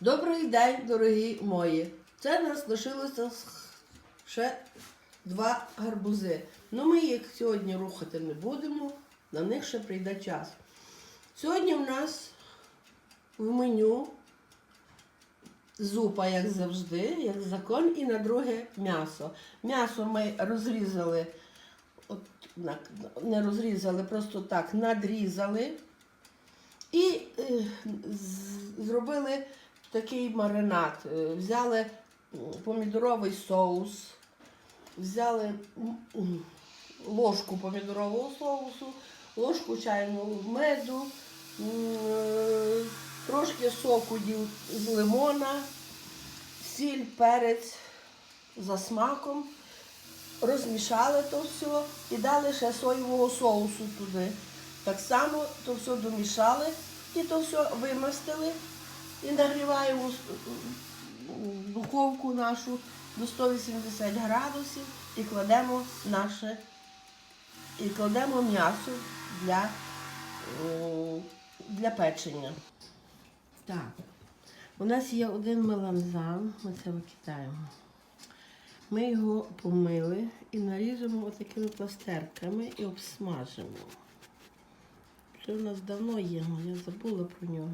Добрий день, дорогі мої. Це нас лишилося ще два гарбузи. Ну ми їх сьогодні рухати не будемо, на них ще прийде час. Сьогодні в нас в меню зупа, як завжди, як закон, і на друге м'ясо. М'ясо ми розрізали, от, не розрізали, просто так надрізали. І е, зробили такий маринад. Е, Взяли помідоровий соус, взяли ложку помідорового соусу, ложку чайну меду, е, трошки соку з лимона, сіль, перець за смаком. Розмішали то все і дали ще соєвого соусу туди. Так само то все домішали і то все вимастили і нагріваємо духовку нашу до 180 градусів і кладемо наше і кладемо м'ясо для, для печення. Так, у нас є один меланзан, ми це викидаємо. Ми його помили і наріжемо такими пластерками і обсмажимо. Це у нас давно є, я забула про нього.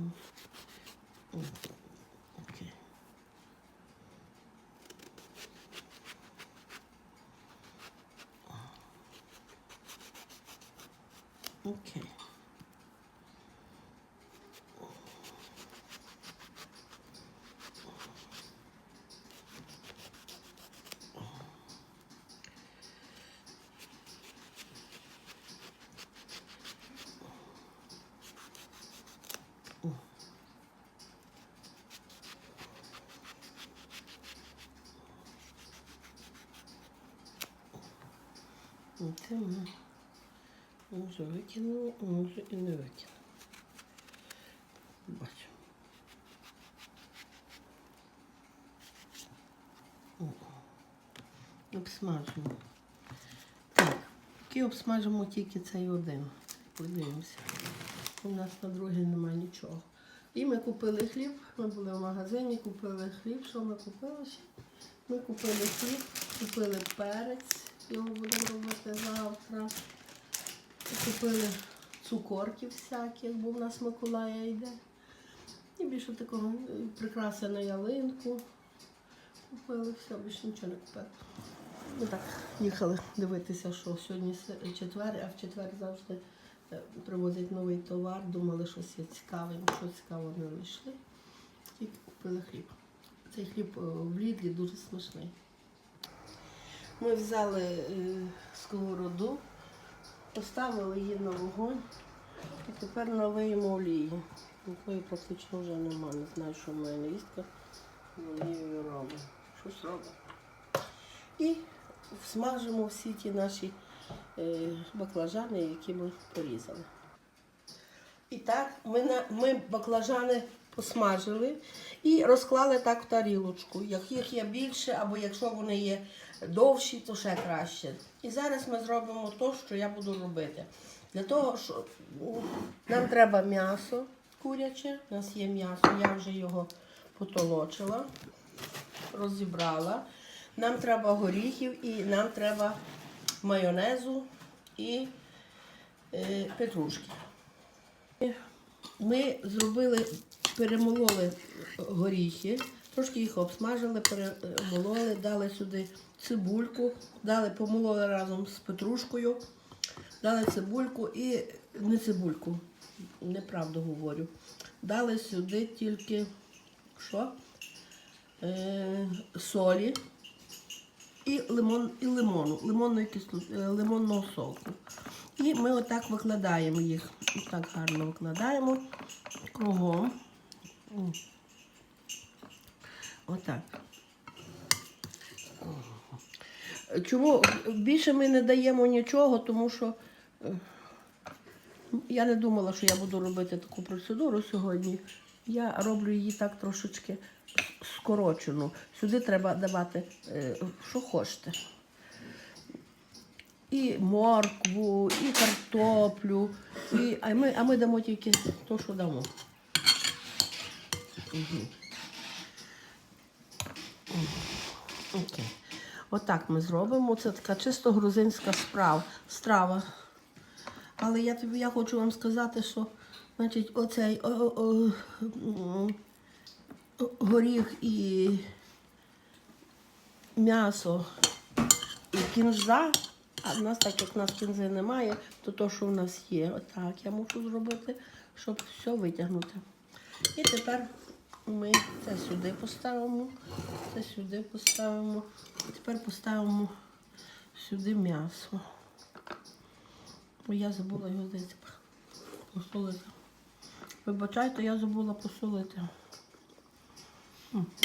О, Окей. Окей. Ну, Це ми може викинули, а може і не викинули. Бачу. Обсмажимо. Так, поки обсмажимо тільки цей один. Подивимося. У нас на другий немає нічого. І ми купили хліб. Ми були в магазині, купили хліб. Що ми купили? Ми купили хліб, купили перець, його будемо робити завтра. Купили цукорки всякі, бо в нас Миколая йде. І більше такого е, прикраси на ялинку. Купили все, більше нічого не купили. Ми так їхали дивитися, що сьогодні четвер, а в четвер завжди е, привозять новий товар, думали, щось є цікаве, нічого цікавого не знайшли. І купили хліб. Цей хліб е, в Лідлі дуже смачний. Ми взяли е, сковороду, поставили її на вогонь і тепер налиємо олії. Якої практично вже нема. Не знаю, що моя невістка олією робить. Щось робить. І смажимо всі ті наші е, баклажани, які ми порізали. І так, ми, на, ми баклажани посмажили і розклали так в тарілочку. Як їх є більше, або якщо вони є довші, то ще краще. І зараз ми зробимо те, що я буду робити. Для того, що нам треба м'ясо куряче, у нас є м'ясо, я вже його потолочила, розібрала. Нам треба горіхів і нам треба майонезу і е, петрушки. Ми зробили, перемололи горіхи, трошки їх обсмажили, перемололи, дали сюди цибульку, дали, помололи разом з петрушкою, дали цибульку і не цибульку, неправду говорю. Дали сюди тільки що? Е, солі і, лимон, і лимону, лимонної кисло, е, лимонного соку. І ми отак викладаємо їх. Так гарно викладаємо кругом. Отак. Чому більше ми не даємо нічого, тому що е, я не думала, що я буду робити таку процедуру сьогодні. Я роблю її так трошечки скорочену. Сюди треба давати, е, що хочете. І моркву, і картоплю, і, а, ми, а ми дамо тільки те, що дамо. Угу. Отак ми зробимо. Це така чисто грузинська справа, страва. Але я тобі я хочу вам сказати, що значить, оцей о, о, о, горіх і м'ясо і кінза. А в нас, так як в нас кінзи немає, то то, що в нас є, отак я мушу зробити, щоб все витягнути. І тепер ми це сюди поставимо, це сюди поставимо. Тепер поставимо сюди м'ясо. Ой, я забула його здається посолити. Вибачайте, я забула посолити.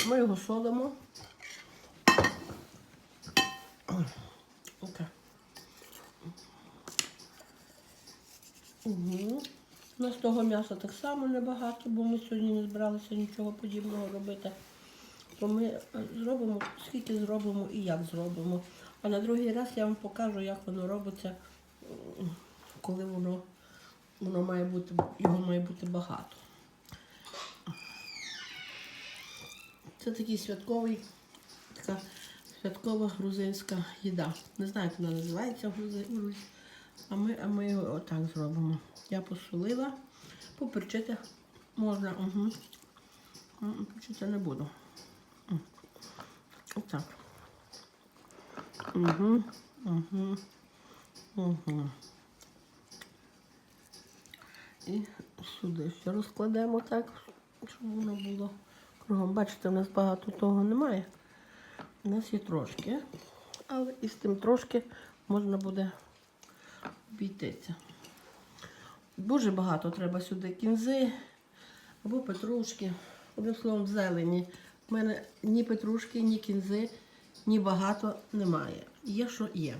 Ми його солимо. Окей. Угу. У нас того м'яса так само небагато, бо ми сьогодні не збиралися нічого подібного робити. То ми зробимо, скільки зробимо і як зробимо. А на другий раз я вам покажу, як воно робиться, коли воно, воно має бути, його має бути багато. Це такий святковий, така святкова грузинська їда. Не знаю, як вона називається в Грузи- А ми, а ми його отак зробимо. Я посолила, поперчити можна. Угу. Перчити не буду. Отак. Угу. Угу. Угу. І сюди ще розкладемо так, щоб воно було кругом. Бачите, у нас багато того немає. У нас є трошки, але із тим трошки можна буде обійтися. Дуже багато треба сюди кінзи або петрушки, одним словом, зелені. У мене ні петрушки, ні кінзи, ні багато немає. Є, що є.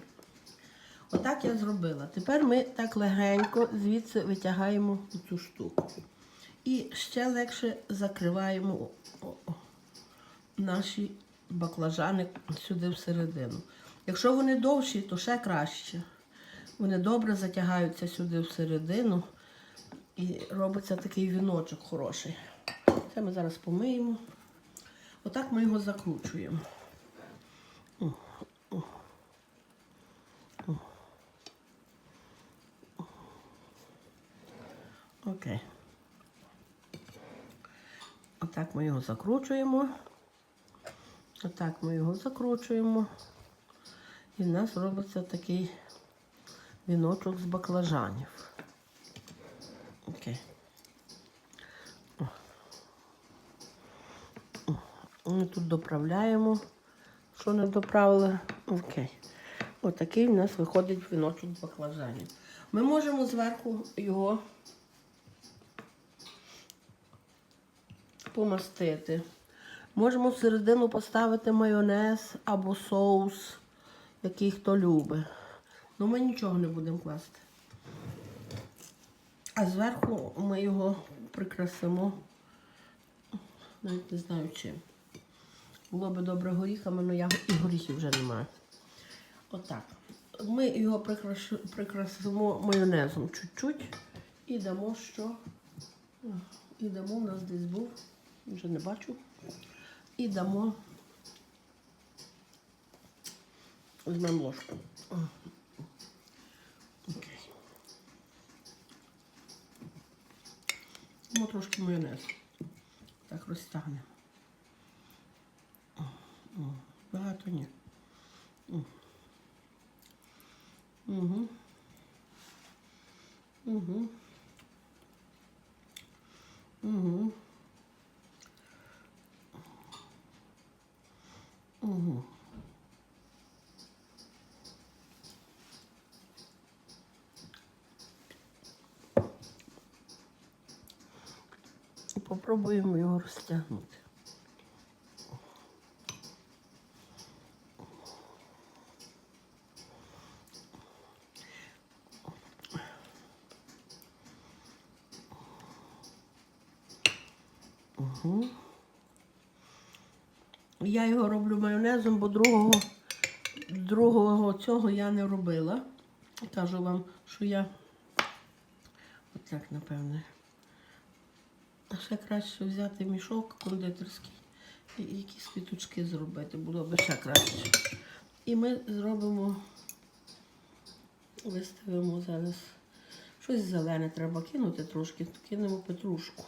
Отак я зробила. Тепер ми так легенько звідси витягаємо цю штуку. І ще легше закриваємо наші баклажани сюди всередину. Якщо вони довші, то ще краще. Вони добре затягаються сюди всередину і робиться такий віночок хороший. Це ми зараз помиємо. Отак ми його закручуємо. Окей. Отак ми його закручуємо. Отак ми його закручуємо. І в нас робиться такий віночок з баклажанів. Окей. О. О. Ми тут доправляємо, що не доправили. Окей. Отакий в нас виходить віночок баклажанів. Ми можемо зверху його помастити. Можемо всередину поставити майонез або соус, який хто любить. Ну ми нічого не будемо класти. А зверху ми його прикрасимо. Навіть не знаю чим. Було би добре горіхами, але я і горіхів вже немає. Отак. Ми його прикрасимо майонезом чуть-чуть і дамо що. І дамо, у нас десь був, вже не бачу. І дамо. Візьмемо ложку. Окей. Дамо трошки майонез. Так розтягнемо. Багато ні. Угу. Угу. Угу. Угу. Попробуємо його розтягнути. Угу. Я його роблю майонезом, бо другого, другого цього я не робила. Кажу вам, що я отак, напевне. А ще краще взяти мішок кондитерський і якісь квіточки зробити. Було б ще краще. І ми зробимо, виставимо зараз. Щось зелене треба кинути трошки, кинемо петрушку.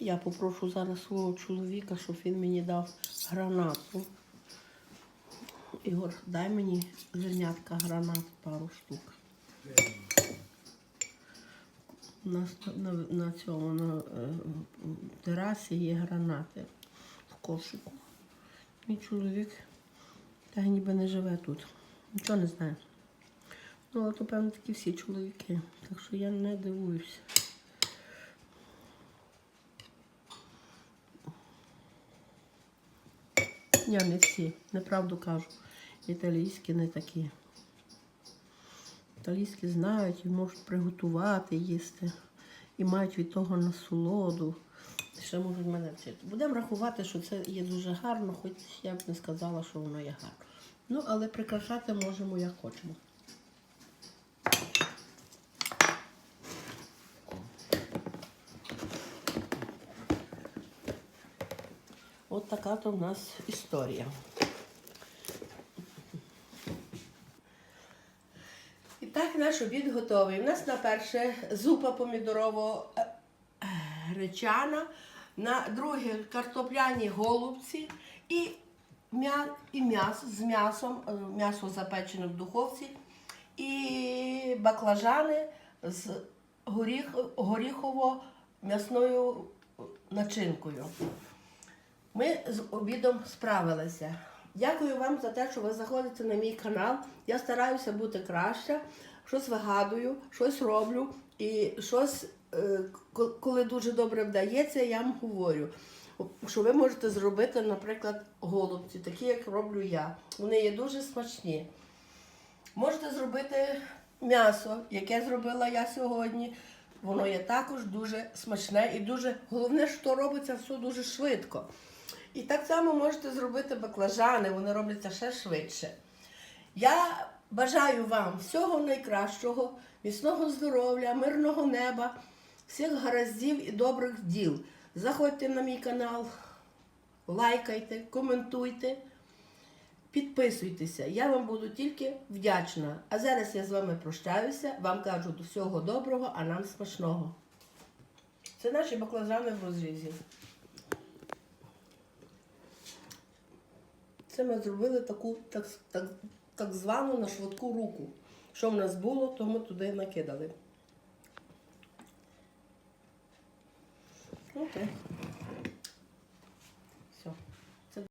Я попрошу зараз свого чоловіка, щоб він мені дав гранату. Ігор, дай мені зернятка гранат пару штук. У на, на цьому на е, терасі є гранати в кошику. Мій чоловік та ніби не живе тут. Нічого не знає. Ну, але то, певно, такі всі чоловіки. Так що я не дивуюся. Я не всі, неправду кажу. Італійські не такі. Італійські знають і можуть приготувати, їсти. І мають від того насолоду. Ще можуть мене вчити. Будемо рахувати, що це є дуже гарно, хоч я б не сказала, що воно є гарно. Ну, але прикрашати можемо як хочемо. Така то в нас історія. І так наш обід готовий. У нас на перше зупа помідорово е, гречана, на друге картопляні голубці і м'ясо з м'ясом, е, м'ясо запечене в духовці, і баклажани з горіх, горіхово-м'ясною начинкою. Ми з обідом справилися. Дякую вам за те, що ви заходите на мій канал. Я стараюся бути краще, щось вигадую, щось роблю і щось, е, коли дуже добре вдається, я вам говорю. Що ви можете зробити, наприклад, голубці, такі, як роблю я. Вони є дуже смачні. Можете зробити м'ясо, яке зробила я сьогодні. Воно є також дуже смачне і дуже головне, що робиться все дуже швидко. І так само можете зробити баклажани, вони робляться ще швидше. Я бажаю вам всього найкращого, міцного здоров'я, мирного неба, всіх гараздів і добрих діл. Заходьте на мій канал, лайкайте, коментуйте. Підписуйтеся, я вам буду тільки вдячна. А зараз я з вами прощаюся, вам кажу до всього доброго, а нам смачного. Це наші баклажани в розрізі. Це ми зробили таку так, так, так звану на швидку руку. Що в нас було, то ми туди накидали. Окей.